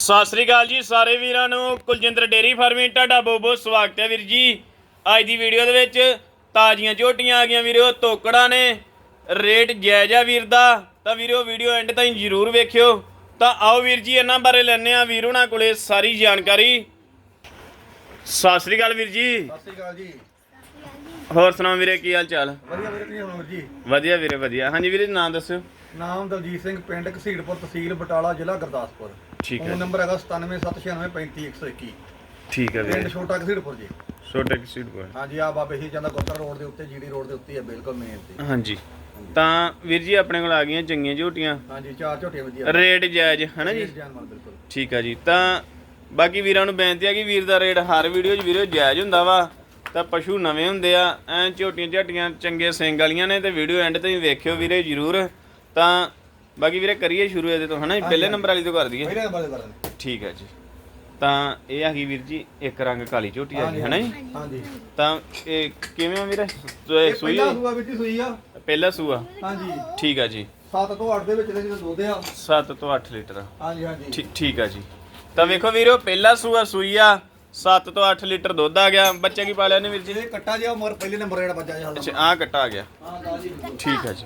ਸਤਿ ਸ੍ਰੀ ਅਕਾਲ ਜੀ ਸਾਰੇ ਵੀਰਾਂ ਨੂੰ। ਕੁਲਜਿੰਦਰ ਡੇਰੀ ਫਾਰਮਿੰਗ ਤੁਹਾਡਾ ਬਹੁਤ ਬਹੁਤ ਸਵਾਗਤ ਹੈ ਵੀਰ ਜੀ। ਅੱਜ ਦੀ ਵੀਡੀਓ ਦੇ ਵਿੱਚ ਤਾਜ਼ੀਆਂ ਝੋਟੀਆਂ ਆ ਗਈਆਂ ਵੀਰੋ ਤੋਕੜਾ ਨੇ। ਰੇਟ ਜਾਇਜ਼ਾ ਵੀਰ ਦਾ। ਤਾਂ ਵੀਰੋ ਵੀਡੀਓ ਐਂਡ ਤਾਈਂ ਜ਼ਰੂਰ ਵੇਖਿਓ। ਤਾਂ ਆਓ ਵੀਰ ਜੀ ਇਹਨਾਂ ਬਾਰੇ ਲੈਣੇ ਆ ਵੀਰ ਉਹਨਾਂ ਕੋਲੇ ਸਾਰੀ ਜਾਣਕਾਰੀ। ਸਤਿ ਸ੍ਰੀ ਅਕਾਲ ਵੀਰ ਜੀ। ਸਤਿ ਸ਼੍ਰੀ ਅਕਾਲ ਜੀ। ਹੋਰ ਸੁਣਾਓ ਵੀਰੇ ਕੀ ਹਾਲ ਚਾਲ? ਵਧੀਆ ਵੀਰੇ ਕੀ ਜੀ? ਵਧੀਆ ਵੀਰੇ ਵਧੀਆ। ਹਾਂਜੀ ਵੀਰੇ ਨਾਮ ਦੱਸਿਓ। ਨਾਮ ਦਲਜੀਤ ਸਿੰਘ ਪਿੰਡ ਘਸੀੜਪੁਰ ਤਹਿਸੀਲ ਬਟਾਲਾ ਜ਼ਿਲ੍ਹਾ ਗੁਰਦਾਸਪੁਰ। ਠੀਕ ਹੈ ਫੋਨ ਨੰਬਰ ਹੈਗਾ 9776935121 ਠੀਕ ਹੈ ਪਿੰਡ ਵੀਰੇ। ਛੋਟਾ ਘਸੀੜਪੁਰ ਜੀ। ਛੋਟੇ ਸੀਟ ਕੋਲ ਹਾਂਜੀ ਆ ਬਾਬੇ ਜੀ ਜਾਂਦਾ ਗੁਰਦਰ ਰੋਡ ਦੇ ਉੱਤੇ ਜੀਡੀ ਰੋਡ ਦੇ ਉੱਤੇ ਹੀ ਬਿਲਕੁਲ ਮੇਨ ਤੇ। ਹਾਂਜੀ। ਤਾਂ ਵੀਰ ਜੀ ਆਪਣੇ ਕੋਲ ਆ ਗਈਆਂ ਚੰਗੀਆਂ ਝੋਟੀਆਂ? ਹਾਂਜੀ ਚਾਰ ਝੋਟੀਆਂ ਵਧੀਆ। ਰੇਟ ਜਾਇਜ਼ ਹਨਾ ਜੀ? ਜਾਨਵਰ ਬਿਲਕੁਲ। ਠੀਕ ਆ ਜੀ। ਤਾਂ ਬਾਕੀ ਵੀਰਾਂ ਨੂੰ ਬੇਨਤੀ ਆ ਕਿ ਵੀਰ ਦਾ ਰੇਟ ਹਰ ਵੀਡੀਓ 'ਚ ਵੀਡੀਓ ਜਾਇਜ਼ ਹੁੰਦਾ ਵਾ। ਤਾਂ ਪਸ਼ੂ ਨਵੇਂ ਹੁੰਦੇ ਆ ਐ ਝੋਟੀਆਂ ਝਾਟੀਆਂ ਚੰਗੇ ਸਿੰਘ ਵਾਲੀਆਂ ਨੇ ਤੇ ਵੀਡੀਓ ਐਂਡ ਤਾਈਂ ਵੇਖਿਓ ਵੀਰੇ ਜਰੂਰ। ਤਾਂ ਬਾਕੀ ਵੀਰੇ ਕਰੀਏ ਸ਼ੁਰੂ ਇਹਦੇ ਤੋਂ ਹਨਾ ਪਹਿਲੇ ਨੰਬਰ ਵਾਲੀ ਤੋਂ ਕਰ ਦਈਏ। ਪਹਿਲੇ ਨੰਬਰ ਦੇ ਬਾਰੇ ਠੀਕ ਹੈ ਜੀ। ਤਾਂ ਇਹ ਹੈਗੀ ਵੀਰ ਜੀ ਇੱਕ ਰੰਗ ਕਾਲੀ ਝੋਟੀ ਆ ਗਈ ਹਨਾ ਜੀ? ਹਾਂਜੀ। ਤਾਂ ਇਹ ਕਿਵੇਂ ਆ ਵੀਰੇ? ਇਹ ਸੂਈ ਪਹਿਲਾ ਸੂਆ ਵਿੱਚ ਸੂਈ ਆ। ਪਹਿਲਾ ਸੂਆ। ਹਾਂਜੀ। ਠੀਕ ਆ ਜੀ। 7 ਤੋਂ 8 ਦੇ ਵਿੱਚ ਦੇ ਜਦੋਂ ਦੁੱਧ ਆ। 7 ਤੋਂ 8 ਲੀਟਰ। ਹਾਂਜੀ ਹਾਂਜੀ। ਠੀਕ ਠੀਕ ਆ ਜੀ। ਤਾਂ ਵੇਖੋ ਵੀਰੋ ਪਹਿਲਾ ਸੂਆ ਸੂਈ ਆ 7 ਤੋਂ 8 ਲੀਟਰ ਦੁੱਧ ਆ ਗਿਆ। ਬੱਚਾ ਕੀ ਪਾਲਿਆ ਨੇ ਵੀਰ ਜੀ? ਇਹ ਕੱਟਾ ਜਿਹਾ ਮਰ ਪਹਿਲੇ ਨੰਬਰ ਜਿਹੜਾ ਬੱਜਾ ਜਿਹਾ ਅੱਛਾ ਆ ਕੱਟਾ ਆ ਗਿਆ। ਹਾਂ ਜੀ। ਠੀਕ ਆ ਜੀ।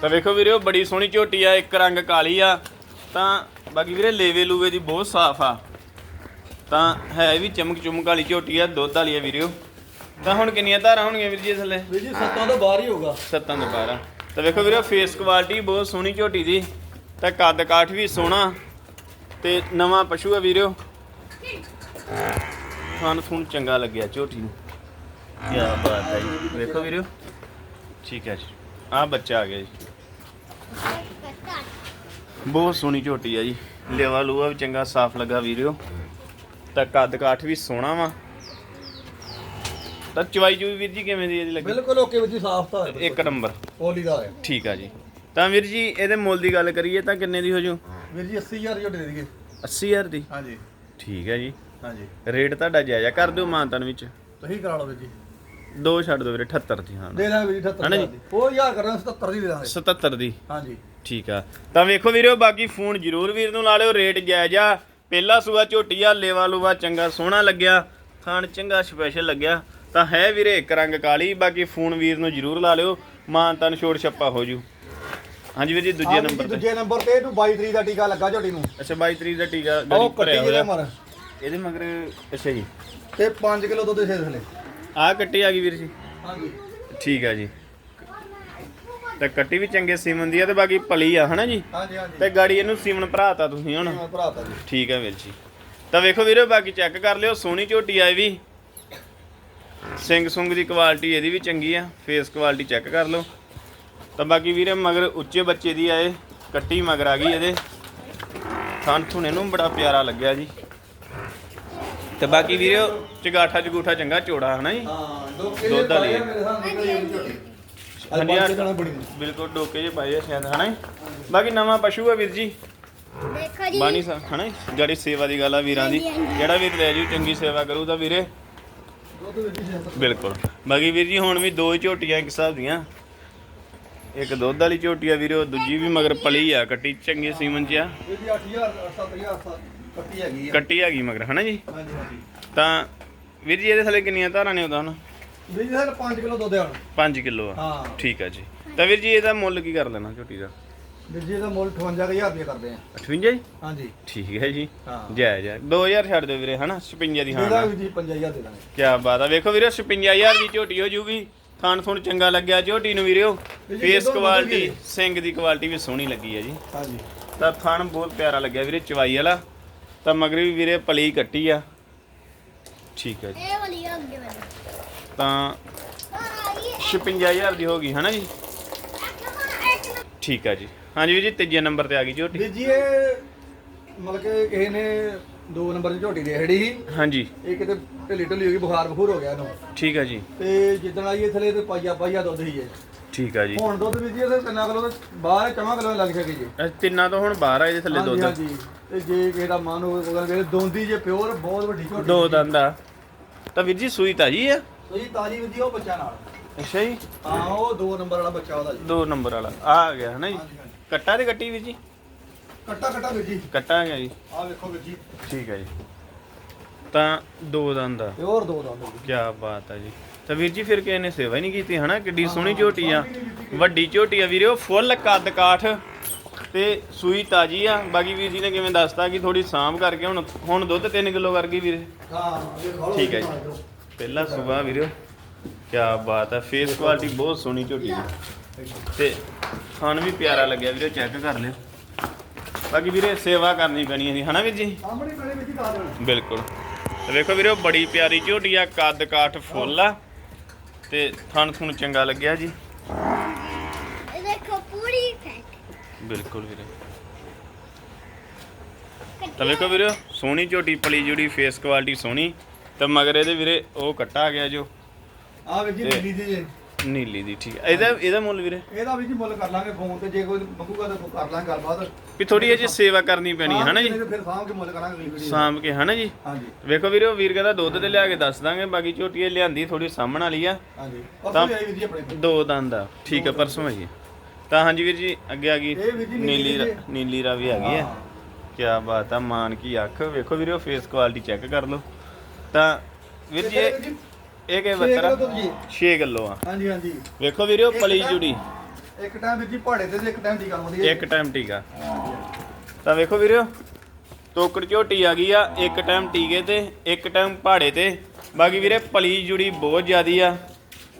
ਤਾਂ ਵੇਖੋ ਵੀਰੋ ਬੜੀ ਸੋਹਣੀ ਝੋਟੀ ਆ ਇੱਕ ਰੰਗ ਕਾਲੀ ਆ। ਤਾਂ ਬਾਕੀ ਵੀਰੇ ਲੇਵੇ ਲੂਵੇ ਦੀ ਬਹੁਤ ਸਾਫ਼ ਆ। ਤਾਂ ਹੈ ਵੀ ਚਮਕ ਚੁਮਕ ਵਾਲੀ ਝੋਟੀ ਆ ਦੁੱਧ ਵਾਲੀ ਆ ਵੀਰੋ। ਤਾਂ ਹੁਣ ਕਿੰਨੀਆਂ ਧਾਰਾਂ ਹੋਣਗੀਆਂ ਵੀਰ ਜੀ ਇਸ ਥੱਲੇ ਵੀਰ ਜੀ ਸੱਤਾਂ ਤੋਂ ਬਾਹਰ ਹੀ ਹੋਊਗਾ। ਸੱਤਾਂ ਦੇ 12 ਤਾਂ ਵੇਖੋ ਵੀਰੋ ਫੇਸ ਕੁਆਲਿਟੀ ਬਹੁਤ ਸੋਹਣੀ ਝੋਟੀ ਦੀ। ਤਾਂ ਕੱਦ ਕਾਠ ਵੀ ਸੋਹਣਾ। ਤੇ ਨਵਾਂ ਪਸ਼ੂ ਆ ਵੀਰੋ। ਖਾਣ ਥੂਣ ਚੰਗਾ ਲੱਗਿਆ ਝੋਟੀ ਨੂੰ। ਕੀ ਬਾਤ ਹੈ ਜੀ। ਵੇਖੋ ਵੀਰੋ। ਠੀਕ ਹੈ ਜੀ। ਆ ਬੱਚਾ ਆ ਗਿਆ ਜੀ। ਬਹੁਤ ਸੋਹਣੀ ਝੋਟੀ ਆ ਜੀ। ਲੇਵਾ ਲੂਆ ਵੀ ਚੰਗਾ ਸਾਫ਼ ਲੱਗਾ ਵੀਰੋ ਤਾਂ ਕੱਦ ਕਾਠ ਵੀ ਸੋਹਣਾ ਵਾ। ਤਾਂ ਚਵਾਈ ਚੂਈ ਵੀਰ ਜੀ ਕਿਵੇਂ ਦੀ ਇਹਦੀ ਲੱਗੀ? ਬਿਲਕੁਲ ਓਕੇ ਵਿੱਚ ਸਾਫ਼ ਤਾਂ ਹੈ ਇੱਕ ਨੰਬਰ। ਪੋਲੀ ਦਾ ਹੈ ਠੀਕ ਆ ਜੀ। ਤਾਂ ਵੀਰ ਜੀ ਇਹਦੇ ਮੁੱਲ ਦੀ ਗੱਲ ਕਰੀਏ ਤਾਂ ਕਿੰਨੇ ਦੀ ਹੋ ਜੂ? ਵੀਰ ਜੀ 80000 ਝੋਟੇ ਦੇ ਦਈਏ। 80000 ਦੀ? ਹਾਂਜੀ। ਠੀਕ ਹੈ ਜੀ। ਹਾਂਜੀ। ਰੇਟ ਤੁਹਾਡਾ ਜਾਇਜ਼ਾ ਕਰ ਦਿਓ ਮਾਨਤਨ ਵਿੱਚ। ਤੁਸੀਂ ਕਰਾ ਲਓ ਵੀਰ ਜੀ। ਦੋ ਛੱਡ ਦਿਓ ਵੀਰੇ 78 ਦੀ ਹਾਂ। ਦੇ ਦਾਂਗੇ ਵੀਰ ਜੀ 78 ਹਨਾ ਜੀ? ਦੀ। ਉਹ ਯਾਰ ਕਰਨਾ 77 ਦੀ ਦੇ ਦਾਂਗੇ। 77 ਦੀ। ਹਾਂਜੀ। ਠੀਕ ਆ। ਤਾਂ ਵੇਖੋ ਵੀਰੋ ਬਾਕੀ ਫੋਨ ਜ਼ਰੂਰ ਵੀਰ ਨੂੰ ਲਾ ਲਿਓ ਰੇਟ ਜਾਇਜ਼ਾ ਪਹਿਲਾ ਸੂਆ ਝੋਟੀ ਆ ਲੇਵਾ ਲੂਵਾ ਚੰਗਾ ਸੋਹਣਾ ਲੱਗਿਆ। ਥਾਣ ਚੰਗਾ ਸਪੈਸ਼ਲ ਲੱਗਿਆ। ਤਾਂ ਹੈ ਵੀਰੇ ਇੱਕ ਰੰਗ ਕਾਲੀ ਬਾਕੀ ਫੋਨ ਵੀਰ ਨੂੰ ਜ਼ਰੂਰ ਲਾ ਲਿਓ। ਮਾਨਤਨ ਛੋੜ ਛੱਪਾ ਹੋ ਜੂ। ਹਾਂਜੀ ਵੀਰ ਜੀ ਦੂਜੇ ਨੰਬਰ ਤੇ। ਦੂਜੇ ਨੰਬਰ ਤੇ ਇਹਨੂੰ 22 ਤਰੀਕ ਦਾ ਟੀਕਾ ਲੱਗਾ ਝੋਟੀ ਨੂੰ। ਅੱਛਾ 22 ਤਰੀਕ ਦਾ ਟੀਕਾ ਉਹ ਗੜੀ ਭਰਿਆ ਹੋਇਆ। ਇਹਦੇ ਮਗਰ ਅੱਛਾ ਜੀ। ਤੇ 5 ਕਿਲੋ ਦੁੱਧ ਦੇ ਥਲੇ ਆਹ ਕੱਟੀ ਆ ਗਈ ਵੀਰ ਜੀ। ਹਾਂਜੀ। ਠੀਕ ਆ ਜੀ। ਤੇ ਕੱਟੀ ਵੀ ਚੰਗੇ ਸੀਮਨ ਦੀ ਆ ਤੇ ਬਾਕੀ ਪਲੀ ਆ ਹਨਾ ਜੀ? ਹਾਂਜੀ ਹਾਂਜੀ। ਤੇ ਗਾੜੀ ਇਹਨੂੰ ਸੀਮਨ ਭਰਾਤਾ ਤੁਸੀਂ ਹੁਣ। ਭਰਾਤਾ ਜੀ। ਠੀਕ ਆ ਵੀਰ ਜੀ। ਤਾਂ ਵੇਖੋ ਵੀਰੋ ਬਾਕੀ ਚੈੱਕ ਕਰ ਲਿਓ ਸੋਹਣੀ ਝੋਟੀ ਆ ਇਹ ਵੀ। ਸਿੰਘ ਸੁੰਗ ਦੀ ਕੁਆਲਿਟੀ ਇਹਦੀ ਵੀ ਚੰਗੀ ਆ ਫੇਸ ਕੁਆਲਿਟੀ ਚੈੱਕ ਕਰ ਲਓ। ਤਾਂ ਬਾਕੀ ਵੀਰੇ ਮਗਰ ਉੱਚੇ ਬੱਚੇ ਦੀ ਆ ਇਹ ਕੱਟੀ ਮਗਰ ਆ ਗਈ ਇਹਦੇ। ਥਣ ਥੁਣੇ ਨੂੰ ਬੜਾ ਪਿਆਰਾ ਲੱਗਿਆ ਜੀ। ਤੇ ਬਾਕੀ ਵੀਰੋ ਚਗਾਠਾ ਜਗੂਠਾ ਚੰਗਾ ਚੋੜਾ ਹਨਾ ਜੀ? ਹਾਂ ਦੁੱਧ ਵਾਲੀ ਹੈ। ਮੇਰੇ ਸਾਹਮਣੇ ਨਿਕਲ ਜਾਊਗੀ ਝੋਟੀ। ਹਾਂਜੀ, ਹਾਂਜੀ ਆਹ- ਜਣਾ ਬੜੀ ਬਿਲਕੁਲ ਡੋਕੇ ਜੇ ਪਾਏ ਆ ਸ਼ਾਇਦ ਹਨਾ ਜੀ? ਬਾਕੀ ਨਵਾਂ ਪਸ਼ੂ ਆ ਵੀਰ ਜੀ। ਦੇਖੋ ਜੀ। ਬਾਣੀ ਸਾਹਿਬ ਹਨਾ ਜੀ? ਜਿਹੜੀ ਸੇਵਾ ਦੀ ਗੱਲ ਆ ਵੀਰਾਂ ਦੀ। ਹਾਂਜੀ, ਹਾਂਜੀ। ਜਿਹੜਾ ਵੀਰ ਲੈ ਜੂ ਚੰਗੀ ਸੇਵਾ ਕਰੂ ਤਾਂ ਵੀਰੇ। ਦੁੱਧ ਬਿਲਕੁਲ। ਬਾਕੀ ਵੀਰ ਜੀ ਹੁਣ ਵੀ ਦੋ ਹੀ ਝੋਟੀਆਂ ਇੱਕ ਹਿਸਾਬ ਦੀਆਂ। ਇੱਕ ਦੁੱਧ ਵਾਲੀ ਝੋਟੀ ਆ ਵੀਰੇ ਉਹ ਦੂਜੀ ਵੀ ਮਗਰ ਪਲੀ ਆ ਕੱਟੀ ਚੰਗੀ ਸੀਮਨ ਚ ਆ। ਵੀਰ ਜੀ 8000 7000 ਕੱਟੀ ਹੈਗੀ ਆ। ਕੱਟੀ ਹੈਗੀ ਮਗਰ ਹਨਾ ਜੀ? ਹਾਂਜੀ ਹਾਂਜੀ। ਤਾਂ ਵੀਰ ਜੀ ਇਹਦੇ ਥੱਲੇ ਕਿੰਨੀਆਂ ਧਾਰਾਂ ਨੇ ਉਹਦਾ ਹੁਣ? ਵੀਰ ਜੀ ਸਰ 5 ਕਿਲੋ ਦੁੱਧ ਆ ਹੁਣ। 5 ਕਿਲੋ ਆ। ਹਾਂ। ਠੀਕ ਆ ਜੀ। ਤਾਂ ਵੀਰ ਜੀ ਇਹਦਾ ਮੁੱਲ ਕੀ ਕਰ ਲੈਣਾ ਝੋਟੀ ਦਾ? ਵੀਰ ਜੀ ਇਹਦਾ ਮੁੱਲ 58000 ਰੁਪਏ ਕਰਦੇ ਆ। 58 ਜੀ? ਹਾਂਜੀ। ਠੀਕ ਹੈ ਜੀ। ਹਾਂ। ਜੈ ਜੈ 2000 ਛੱਡ ਦਿਓ ਵੀਰੇ ਹਨਾ? 56 ਦੀ ਹਾਂ ਵੀਰ ਜੀ 5000 ਦੇ ਦਾਂਗੇ। ਕੀ ਬਾਤ ਆ। ਵੇਖੋ ਵੀਰੇ 56000 ਦੀ ਝੋਟੀ ਹੋ ਜੂਗੀ। ਥਾਣ ਥੁਣ ਚੰਗਾ ਲੱਗਿਆ ਝੋਟੀ ਨੂੰ ਵੀਰਿਓ। ਜੀ, ਫੇਸ ਜਦੋਂ ਕੁਆਲਿਟੀ। ਸਿੰਘ ਦੀ ਕੁਆਲਿਟੀ ਵੀ ਸੋਹਣੀ ਲੱਗੀ ਹੈ ਜੀ। ਹਾਂਜੀ। ਤਾਂ ਥਣ ਬਹੁਤ ਪਿਆਰਾ ਲੱਗਿਆ ਵੀਰੇ ਚਵਾਈ ਵਾਲਾ। ਤਾਂ ਮਗਰ ਵੀ ਵੀਰੇ ਪਲੀ ਕੱਟੀ ਆ। ਠੀਕ ਹੈ ਜੀ। ਇਹ ਵਾਲੀ ਆ ਅੱਗੇ ਵਾਲੀ। ਤਾਂ ਆ ਇਹ 56000 ਦੀ ਹੋ ਗਈ ਹਨਾ ਜੀ? ਠੀਕ ਆ ਜੀ। ਹਾਂਜੀ ਵੀਰ ਜੀ ਤੀਜੇ ਨੰਬਰ ਤੇ ਆ ਗਈ ਝੋਟੀ ਜੀ ਇਹ ਮਤਲਬ ਕਿ ਕਿਸੇ ਨੇ ਦੋ ਨੰਬਰ ਦੀ ਝੋਟੀ ਦੇੜੀ ਸੀ। ਹਾਂਜੀ। ਇਹ ਕਿਤੇ ਢਿੱਲੀ ਢਿੱਲੀ ਹੋ ਗਈ ਬੁਖਾਰ ਬਖੂਰ ਹੋ ਗਿਆ ਇਹਨੂੰ। ਠੀਕ ਆ ਜੀ। ਤੇ ਜਿੱਦਣ ਆਈ ਇਹ ਥਲੇ ਤੇ ਪਾਈਆ ਪਾਈਆ ਦੁੱਧ ਹੀ ਹੈ ਠੀਕ ਆ ਜੀ। ਹੁਣ ਦੁੱਧ ਵੀਰ ਜੀ ਇਹਦੇ ਤਿੰਨਾਂ ਕਿਲੋ ਤੇ ਬਾਹਰ ਚਵਾਂ ਕਿਲੋ ਲੱਗ ਸਕੇ ਜੀ। ਇਹ ਤਿੰਨਾਂ ਤੋਂ ਹੁਣ ਬਾਹਰ ਆ ਇਹਦੇ ਥੱਲੇ ਹਾਂਜੀ, ਦੁੱਧ। ਹਾਂਜੀ ਤੇ ਜੇ ਕਿਸੇ ਦਾ ਮਨ ਹੋਵੇ ਉਹ ਕਹਿੰਦੇ ਦੋਂਦੀ ਜੇ ਪਿਓਰ ਬਹੁਤ ਵੱਡੀ ਝੋਟੀ ਦੋ ਦੰਦ ਆ। ਤਾਂ ਵੀਰ ਜੀ ਸੂਈ ਤਾਜੀ ਆ? ਸਹੀ ਤਾਜੀ ਵਧੀਆ ਉਹ ਬੱਚਾ ਨਾਲ। ਅੱਛਾ ਜੀ। ਹਾਂ ਉਹ ਦੋ ਨੰਬਰ ਵਾਲਾ ਬੱਚਾ ਉਹਦਾ ਜੀ। ਦੋ ਨੰਬਰ ਵਾਲਾ। ਆ ਆ ਗਿਆ ਹਨਾ ਜੀ? ਹਾਂਜੀ ਹਾਂਜੀ। ਕੱਟਾ ਤੇ ਕੱਟੀ ਵੀਰ ਜੀ? ਕੱਟਾ ਕੱਟਾ ਵੀਰ ਜੀ। ਕੱਟਾ ਹੈਗਾ ਜੀ। ਆ ਵੇਖੋ ਵੀਰ ਜੀ। ਠੀਕ ਹੈ ਜੀ। ਤਾਂ ਦੋ ਦੰਦ ਆ। ਪਿਓਰ ਦੋ ਦੰਦ ਜੀ। ਕੀ ਬਾਤ ਆ ਜੀ। ਤਾਂ ਵੀਰ ਜੀ ਫਿਰ ਕਿਸੇ ਨੇ ਸੇਵਾ ਹੀ ਨਹੀਂ ਕੀਤੀ ਹਨਾ? ਕਿੱਡੀ ਸੋਹਣੀ ਝੋਟੀ ਆ। ਵੱਡੀ ਝੋਟੀ ਆ ਵੀਰੇ ਉਹ ਫੁੱਲ ਕੱਦ ਕਾਠ ਤੇ ਸੂਈ ਤਾਜੀ ਆ। ਬਾਕੀ ਵੀਰ ਜੀ ਨੇ ਕਿਵੇਂ ਦੱਸਤਾ ਕਿ ਥੋੜੀ ਸਾਂਭ ਕਰਕੇ ਹੁਣ ਹੁਣ ਦੁੱਧ 3 ਕਿਲੋ ਕਰ ਗਈ ਵੀਰੇ। ਹਾਂ ਇਹ ਖੋਲੋ ਠੀਕ ਹੈ ਜੀ। ਪਹਿਲਾ ਸੁਬਾ ਵੀਰੇ। ਕੀ ਬਾਤ ਆ ਫੇਸ ਕੁਆਲਿਟੀ ਬਹੁਤ ਸੋਹਣੀ ਝੋਟੀ ਦੀ ਤੇ ਖਾਣ ਵੀ ਪਿਆਰਾ ਲੱਗਿਆ ਵੀਰੇ ਚੈੱਕ ਕਰ ਲਿਓ। ਬਾਕੀ ਵੀਰੇ ਸੇਵਾ ਕਰਨੀ ਪੈਣੀ ਹੈ ਜੀ ਹਨਾ ਵੀਰ ਜੀ? ਸਾਹਮਣੇ ਬੜੇ ਵਿੱਚ ਹੀ ਦੱਸ ਦੇਣਾ। ਬਿਲਕੁਲ। ਵੇਖੋ ਵੀਰੇ ਬੜੀ ਪਿਆਰੀ ਝੋਟੀ ਆ ਕੱਦ ਕਾਠ ਫੁੱਲ ਆ। ਤੇ ਥਣ ਥੁਣ ਚੰਗਾ ਲੱਗਿਆ ਜੀ। ਇਹ ਦੇਖੋ ਪੂਰੀ ਫੈਟ ਬਿਲਕੁਲ ਵੀਰੇ। ਤਾਂ ਵੇਖੋ ਵੀਰੇ ਸੋਹਣੀ ਝੋਟੀ ਪਲੀ ਜੁੜੀ ਫੇਸ ਕੁਆਲਿਟੀ ਸੋਹਣੀ। ਤੇ ਮਗਰ ਇਹਦੇ ਵੀਰੇ ਉਹ ਕੱਟਾ ਗਿਆ ਜੋ। ਆ ਤੇ- ਨੀਲੀ ਦੀ ਜੇ। ਨੀਲੀ ਦੀ ਠੀਕ ਹੈ। ਇਹਦਾ ਇਹਦਾ ਮੁੱਲ ਵੀਰੇ? ਇਹਦਾ ਵੀ ਜੀ ਮੁੱਲ ਕਰ ਲਾਂਗੇ ਫੋਨ ਤੇ ਜੇ ਕੋਈ ਮੰਗੂਗਾ ਤਾਂ ਕਰ ਲਾਂਗੇ ਗੱਲਬਾਤ। ਵੀ ਥੋੜੀ ਜਿਹੀ ਸੇਵਾ ਕਰਨੀ ਪੈਣੀ ਹੈ ਹਨਾ ਜੀ? ਫਿਰ ਸਾਂਭ ਕੇ ਮੁੱਲ ਕਰਾਂਗੇ ਵੀਡੀਓ ਸਾਂਭ ਕੇ ਹਨਾ ਜੀ? ਹਾਂਜੀ। ਵੇਖੋ ਵੀਰੇ ਉਹ ਵੀਰ ਕਹਿੰਦਾ ਦੁੱਧ ਤੇ ਲਿਆ ਕੇ ਦੱਸ ਦਾਂਗੇ ਬਾਕੀ ਝੋਟੀ ਇਹ ਲਿਆਂਦੀ ਥੋੜੀ ਸਾਹਮਣ ਵਾਲੀ ਆ। ਹਾਂਜੀ। ਪਰਸੋਂ ਆਈ ਵੀਰ ਜੀ ਆਪਣੇ। ਦੋ ਦੰਦ ਆ। ਠੀਕ ਹੈ ਪਰਸੋਂ ਆਈ। ਤਾਂ ਹਾਂਜੀ ਵੀਰ ਜੀ ਅੱਗੇ ਆ ਗਈ ਨੀਲੀ ਨੀਲੀ ਰਾਵੀ ਆ ਗਈ ਹਾਂ। ਕੀ ਬਾਤ ਆ ਮਾਨ ਕੀ ਅੱਖ। ਵੇਖੋ ਵੀਰੇ ਉਹ ਫੇਸ ਕੁਆਲਿਟੀ ਚੈੱਕ ਕਰ ਲਓ। ਤਾਂ ਵੀਰ ਜੀ ਇਹ ਵੀਰ ਕਿ ਛੇ ਬੱਕਰਾ? ਕਿਲੋ ਦੁੱਧ ਜੀ 6 ਕਿਲੋ ਆ। ਹਾਂਜੀ ਹਾਂਜੀ। ਵੇਖੋ ਵੀਰੇ ਪਲੀ ਜੁੜੀ। ਇੱਕ ਟਾਈਮ ਵੀਰ ਜੀ ਪਹਾੜੇ ਤੇ ਇੱਕ ਟਾਈਮ ਗੱਲ ਹੁੰਦੀ ਹੈ। ਇੱਕ ਟਾਈਮ ਟੀਕਾ। ਤਾਂ ਵੇਖੋ ਵੀਰੇ ਤੋਕੜ ਝੋਟੀ ਆ ਗਈ ਆ ਇੱਕ ਟਾਈਮ ਟੀਕੇ ਤੇ ਇੱਕ ਟਾਈਮ ਪਹਾੜੇ ਤੇ। ਬਾਕੀ ਵੀਰੇ ਪਲੀ ਜੁੜੀ ਬਹੁਤ ਜ਼ਿਆਦੀ ਆ।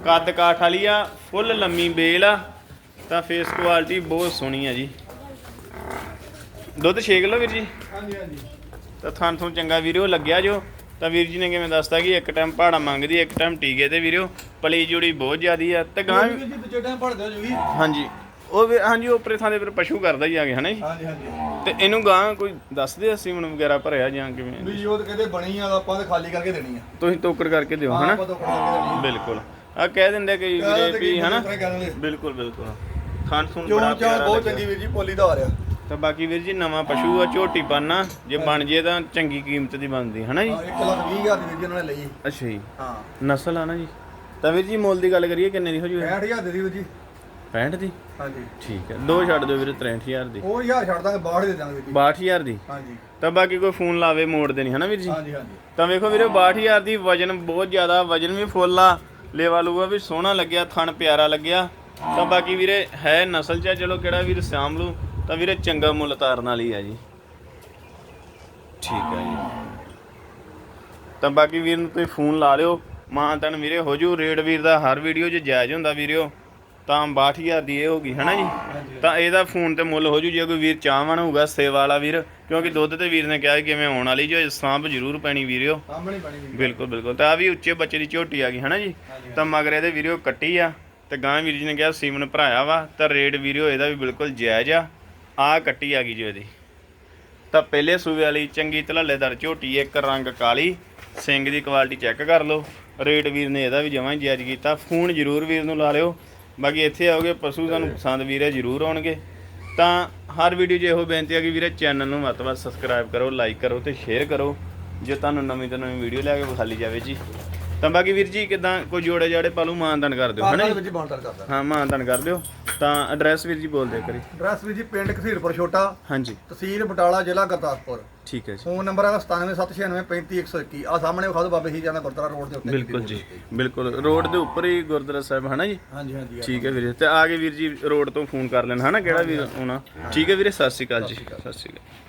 ਕੱਦ ਕਾਠ ਵਾਲੀ ਆ ਫੁੱਲ ਲੰਮੀ ਬੇਲ ਆ। ਤਾਂ ਫੇਸ ਕੁਆਲਿਟੀ ਬਹੁਤ ਸੋਹਣੀ ਆ ਜੀ। ਦੁੱਧ 6 ਕਿਲੋ ਵੀਰ ਜੀ? ਹਾਂਜੀ ਹਾਂਜੀ। ਤਾਂ ਥਾਂ ਤੋਂ ਚੰਗਾ ਵੀਰਿਓ ਲੱਗਿਆ ਜੋ। ਤਾਂ ਵੀਰ ਜੀ ਨੇ ਕਿਵੇਂ ਦੱਸਤਾ ਕਿ ਇੱਕ ਟਾਈਮ ਪਹਾੜਾ ਮੰਗਦੀ ਇੱਕ ਟਾਈਮ ਟੀਕੇ ਤੇ ਵੀਰਿਓ ਪਲੀ ਜੁੜੀ ਬਹੁਤ ਜ਼ਿਆਦੀ ਆ ਤੇ ਗਾਂ ਵੀਰ ਜੀ ਦੂਜੇ ਟਾਈਮ ਪੜਦੇ ਹੋ ਜੀ। ਹਾਂਜੀ ਉਹ ਵੀ ਹਾਂਜੀ ਉਪਰੇ ਥਾਂ ਦੇ ਫਿਰ ਪਸ਼ੂ ਕਰਦਾ ਹੀ ਆ ਗਿਆ ਹਨਾ ਜੀ? ਹਾਂਜੀ ਹਾਂਜੀ। ਤੇ ਇਹਨੂੰ ਗਾਂ ਕੋਈ ਦੱਸਦੇ ਅਸੀਂ ਹੁਣ ਵਗੈਰਾ ਭਰਿਆ ਜਾਂ ਕਿਵੇਂ? ਵੀ ਉਹ ਤਾਂ ਕਹਿੰਦੇ ਬਣੀ ਆ ਆਪਾਂ ਤੇ ਖਾਲੀ ਕਰਕੇ ਦੇਣੀ ਆ। ਤੁਸੀਂ ਤੋਕੜ ਕਰਕੇ ਦਿਓ ਹਨਾ? ਬਿਲਕੁਲ। ਆ ਕਹਿ ਦਿੰਦੇ ਕਿ ਵੀਰੇ ਵੀ ਹਨਾ। ਬਿਲਕੁਲ ਬਿਲਕੁਲ। ਖਾਣ ਸੁਣ ਬੜਾ ਪਿਆਰਾ ਬਹੁਤ। ਚੰਗੀ ਵੀਰ ਜੀ ਪੋਲੀ ਦਾ ਆ। ਰਿਹਾ ਤਾਂ ਬਾਕੀ ਵੀਰ ਜੀ ਨਵਾਂ ਪਸ਼ੂ ਆ ਝੋਟੀ ਪਾਣਾ ਜੇ ਬਣ ਜੇ ਤਾਂ ਚੰਗੀ ਕੀਮਤ ਦੀ ਬਣਦੀ ਹਨਾ ਜੀ? ਹਾਂ 1 ਲੱਖ 20 ਹਜ਼ਾਰ ਦੀ ਵੀਰ ਜੀ ਉਹਨਾਂ ਨੇ ਲਈ। ਅੱਛਾ ਜੀ। ਹਾਂ। ਨਸਲ ਆ ਨਾ ਜੀ। ਤਾਂ ਵੀਰ ਜੀ ਮੁੱਲ ਦੀ ਗੱਲ ਕਰੀਏ ਕਿੰਨੇ ਦੀ ਹੋ ਜੂ 65000 ਦੀ ਵੀਰ ਜੀ। 65 ਦੀ? ਹਾਂਜੀ। ਠੀਕ ਹੈ ਦੋ ਛੱਡ ਦਿਓ ਵੀਰੇ 63000 ਦੀ। ਉਹ ਹਜ਼ਾਰ ਛੱਡ ਦਾਂਗੇ 62 ਦੇ ਦਾਂਗੇ ਵੀਰ ਜੀ। 62000 ਦੀ? ਹਾਂਜੀ। ਤਾਂ ਬਾਕੀ ਕੋਈ ਫੋਨ ਲਾਵੇ ਮੋੜ ਦੇ ਨਹੀਂ ਹਨਾ ਵੀਰ ਜੀ? ਹਾਂਜੀ ਹਾਂਜੀ। ਤਾਂ ਵੇਖੋ ਵੀਰੇ 62000 ਦੀ ਵਜਨ ਬਹੁਤ ਜ਼ਿਆਦਾ ਵਜਨ ਵੀ ਫੁੱਲ ਆ। ਲੇਵਾ ਲੂਆ ਵੀ ਸੋਹਣਾ ਲੱਗਿਆ ਥਣ ਪਿਆਰਾ ਲੱਗਿਆ। ਤਾਂ ਬਾਕੀ ਵੀਰੇ ਹੈ ਨਸਲ ਚ ਚਲੋ ਕਿਹੜਾ ਵੀਰ ਸਿਆਮ ਲੂ। ਤਾਂ ਵੀਰੇ ਚੰਗਾ ਮੁੱਲ ਤਾਰਨ ਵਾਲੀ ਆ ਜੀ। ਠੀਕ ਆ ਜੀ। ਤਾਂ ਬਾਕੀ ਵੀਰ ਨੂੰ ਤੁਸੀਂ ਫੋਨ ਲਾ ਲਿਓ। ਮਾਂ ਤਨ ਵੀਰੇ ਹੋ ਜੂ ਰੇਡ ਵੀਰ ਦਾ ਹਰ ਵੀਡੀਓ 'ਚ ਜਾਇਜ਼ ਹੁੰਦਾ ਵੀਰਿਓ। ਤਾਂ 62000 ਦੀ ਇਹ ਹੋਗੀ ਹਨਾ ਜੀ? ਤਾਂ ਇਹਦਾ ਫੋਨ ਤੇ ਮੁੱਲ ਹੋ ਜੂ ਜੇ ਕੋਈ ਵੀਰ ਚਾਹਵਾਨ ਹੋਊਗਾ ਸੇਵਾ ਵਾਲਾ ਵੀਰ। ਕਿਉਂਕਿ ਦੁੱਧ ਤੇ ਵੀਰ ਨੇ ਕਿਹਾ ਕਿਵੇਂ ਆਉਣ ਵਾਲੀ ਜੋ ਸਾਂਭ ਜ਼ਰੂਰ ਪੈਣੀ ਵੀਰਿਓ। ਬਿਲਕੁਲ ਬਿਲਕੁਲ। ਤਾਂ ਆ ਵੀ ਉੱਚੇ ਬੱਚੇ ਦੀ ਝੋਟੀ ਆ ਗਈ ਹਨਾ ਜੀ? ਤਾਂ ਮਗਰ ਇਹਦੇ ਵੀਰਿਓ ਕੱਟੀ ਆ। ਤੇ ਗਾਂ ਵੀਰ ਜੀ ਨੇ ਕਿਹਾ ਸੀਮਨ ਭਰਾਇਆ ਵਾ ਤਾਂ ਰੇਟ ਵੀਰਿਓ ਇਹਦਾ ਵੀ ਬਿਲਕੁਲ ਜਾਇਜ਼ ਆ। ਆ ਕੱਟੀ ਆ ਗਈ ਜੀ ਇਹਦੀ ਤਾਂ ਪਹਿਲੇ ਸੂਬੇ ਵਾਲੀ ਚੰਗੀ ਧਲੱਲੇਦਾਰ ਝੋਟੀ, ਇੱਕ ਰੰਗ ਕਾਲੀ, ਸਿੰਗ ਦੀ ਕੁਆਲਿਟੀ ਚੈੱਕ ਕਰ ਲਓ। ਰੇਟ ਵੀਰ ਨੇ ਇਹਦਾ ਵੀ ਜਮਾਂ ਹੀ ਜਾਇਜ਼ ਕੀਤਾ। ਫੋਨ ਜ਼ਰੂਰ ਵੀਰ ਨੂੰ ਲਾ ਲਿਓ। ਬਾਕੀ ਇੱਥੇ ਆਓਗੇ, ਪਸ਼ੂ ਤੁਹਾਨੂੰ ਪਸੰਦ ਵੀਰ ਹੈ ਜ਼ਰੂਰ ਆਉਣਗੇ। ਤਾਂ ਹਰ ਵੀਡੀਓ 'ਚ ਇਹੋ ਬੇਨਤੀ ਹੈ ਕਿ ਵੀਰੇ ਚੈਨਲ ਨੂੰ ਵੱਧ ਤੋਂ ਵੱਧ ਸਬਸਕ੍ਰਾਈਬ ਕਰੋ ਲਾਈਕ ਕਰੋ ਤੇ ਸ਼ੇਅਰ ਕਰੋ। ਜੇ ਤੁਹਾਨੂੰ ਨਵੀਂ ਤੋਂ ਨਵੀਂ ਵੀਡੀਓ ਲੈ ਕੇ ਵਿਖਾਲੀ ਜਾਵੇ ਜੀ। ਤਾਂ ਬਾਕੀ ਵੀਰ ਜੀ ਕਿਦਾਂ ਕੋਈ ਜੋੜੇ ਜਾੜੇ ਪਾਲੂ ਮਾਨਦਾਨ ਕਰ ਦਿਓ ਹਨਾ ਜੀ? ਵਿੱਚ ਬਾਉਂਟਰ ਕਰਦਾ ਹਾਂ ਮਾਨਦਾਨ ਕਰ ਦਿਓ। ਤਾਂ ਐਡਰੈਸ ਵੀਰ ਜੀ ਬੋਲ ਦਿਓ ਕਰੀ ਐਡਰੈਸ ਵੀਰ ਜੀ ਪਿੰਡ ਘਸੀੜਪੁਰ ਛੋਟਾ। ਹਾਂਜੀ। ਤਹਿਸੀਲ ਬਟਾਲਾ ਜ਼ਿਲ੍ਹਾ ਗੁਰਦਾਸਪੁਰ। ਠੀਕ ਹੈ ਜੀ। ਫੋਨ ਨੰਬਰ ਹੈਗਾ 9776935121 ਆ ਸਾਹਮਣੇ ਵਿਖਾ ਦਿਓ ਬਾਬੇ ਹੀ ਜਾਨਾ ਗੁਰਦੁਆਰਾ ਰੋਡ ਦੇ ਉੱਤੇ। ਬਿਲਕੁਲ ਜੀ ਬਿਲਕੁਲ। ਰੋਡ ਦੇ ਉੱਪਰ ਹੀ ਗੁਰਦੁਆਰਾ ਸਾਹਿਬ ਹਨਾ ਜੀ? ਹਾਂਜੀ ਹਾਂਜੀ ਠੀਕ ਹੈ ਵੀਰੇ ਤੇ ਆ ਕੇ ਵੀਰ ਜੀ ਰੋਡ ਤੋਂ ਫੋਨ ਕਰ ਲੈਣਾ ਹਨਾ ਕਿਹੜਾ ਵੀਰ ਆਉਣਾ। ਠੀਕ ਹੈ ਵੀਰੇ ਸਤਿ ਸ਼੍ਰੀ ਅਕਾਲ ਜੀ। ਸਤਿ ਸ਼੍ਰੀ ਅਕਾਲ।